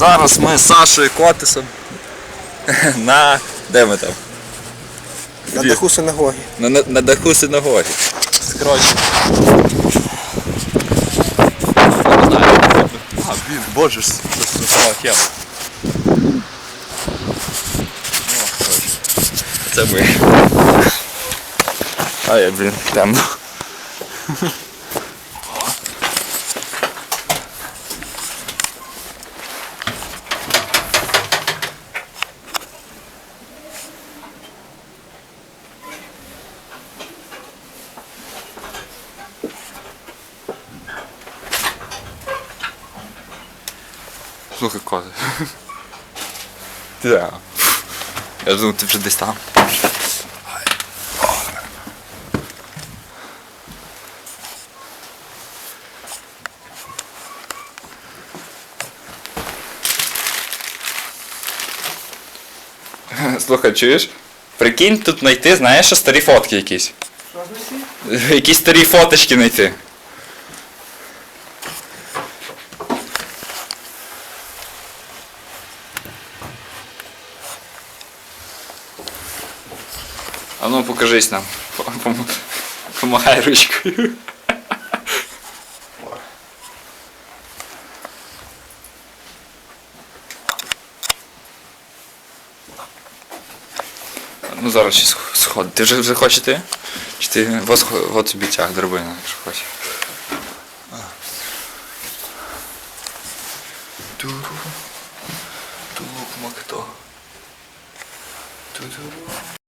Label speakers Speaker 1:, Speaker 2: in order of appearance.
Speaker 1: Зараз ми з Сашою Котисом на. Де ми там?
Speaker 2: На даху синагоги.
Speaker 1: На, на, на даху синагоги. Коротше. Я не знаю. А, блін, боже, ж, це сама тема. Ну. Це ми. А я, блін, темно. Ти де? Я думав, ти вже десь там. Слухай, чуєш? Прикинь, тут знайти, знаєш, що старі фотки якісь.
Speaker 2: Що знайти?
Speaker 1: Якісь старі фоточки знайти. А ну покажись нам. Пом- Помагай ручкою. Ну зараз ще сх- сход. Ти вже хочеш йти? Чи ти сх- тобі тяг драбина, якщо хочеш. Туру. Тулук макто. Ту-туру.